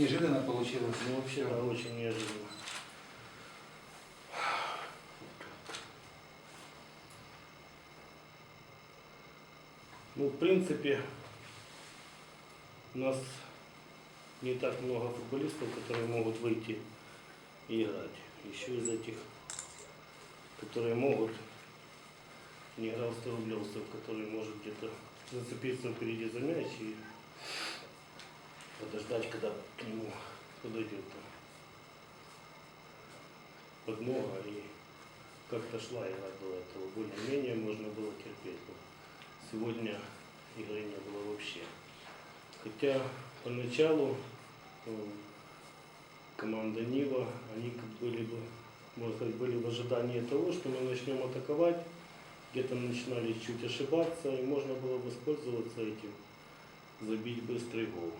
Неожиданно получилось. Ну, вообще, да, очень неожиданно. Ну, в принципе, у нас не так много футболистов, которые могут выйти и играть. Еще из этих, которые могут, не играл 100 рублевцев, который может где-то зацепиться впереди за мяч и подождать, когда к нему подойдет подмога и как-то шла игра до этого. Более-менее можно было терпеть. Но сегодня игры не было вообще. Хотя поначалу э, команда Нива, они как были бы, можно сказать, были в ожидании того, что мы начнем атаковать, где-то начинали чуть ошибаться, и можно было воспользоваться этим, забить быстрый гол.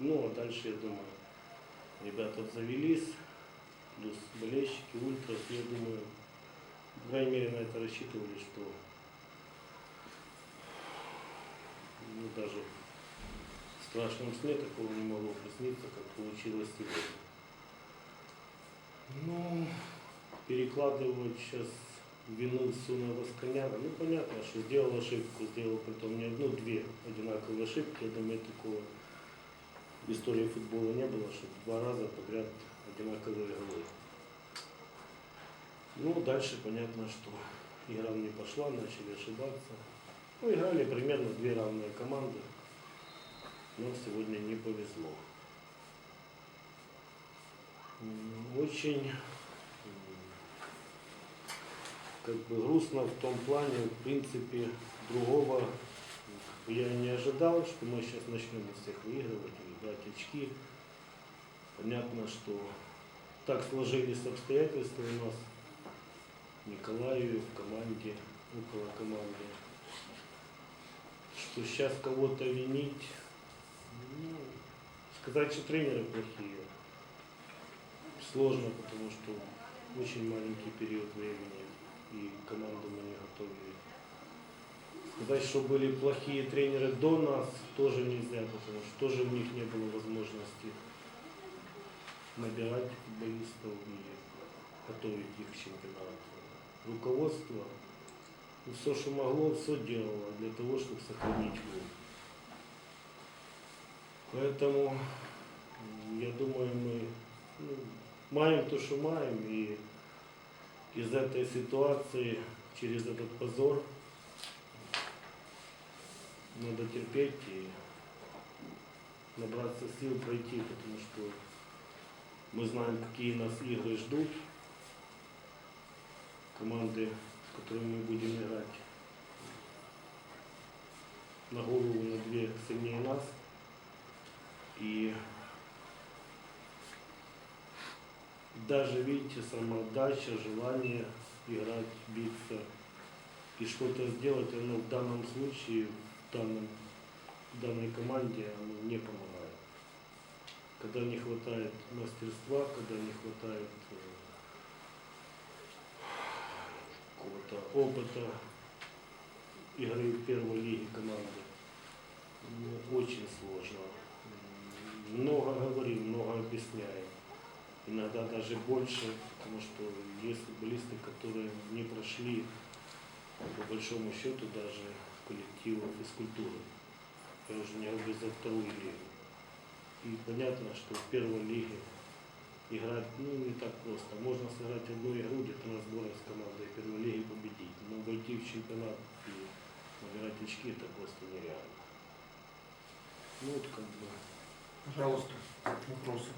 Ну, а дальше, я думаю, ребята завелись, плюс болельщики, ультрас, я думаю, по крайней мере, на это рассчитывали, что ну, даже в страшном сне такого не могло присниться, как получилось сегодня. Ну, перекладывать сейчас вину всю на Восконяна, ну понятно, что сделал ошибку, сделал потом не одну, две одинаковые ошибки, я думаю, такого истории футбола не было, что два раза подряд одинаковые голы. Ну, дальше понятно, что игра не пошла, начали ошибаться. Ну, играли примерно две равные команды, но сегодня не повезло. Очень как бы грустно в том плане, в принципе, другого я не ожидал, что мы сейчас начнем из всех выигрывать и брать очки. Понятно, что так сложились обстоятельства у нас в Николаеве, в команде, около команды, что сейчас кого-то винить, ну, сказать, что тренеры плохие, сложно, потому что очень маленький период времени, и команду мы не готовили. Сказать, что были плохие тренеры до нас, тоже нельзя, потому что тоже у них не было возможности набирать футболистов и готовить их к чемпионату. Руководство ну, все, что могло, все делало для того, чтобы сохранить клуб. Поэтому, я думаю, мы ну, маем то, что маем, и из этой ситуации, через этот позор, надо терпеть и набраться сил пройти, потому что мы знаем, какие нас игры ждут, команды, с которыми мы будем играть на голову, на две сильнее нас. И даже, видите, самоотдача, желание играть, биться и что-то сделать, оно в данном случае, в данной команде, оно не помогает. Когда не хватает мастерства, когда не хватает э, какого-то опыта игры в первой лиге команды, ну, очень сложно. Много говорим, много объясняем. Иногда даже больше, потому что есть футболисты, которые не прошли, по большому счету, даже коллективы физкультуры. Я уже не говорю за вторую лигу. И понятно, что в первой лиге играть ну, не так просто. Можно сыграть одну игру где-то на сборах с командой первой лиги победить. Но войти в чемпионат и набирать очки это просто нереально. Ну вот как бы. Пожалуйста, вопросы.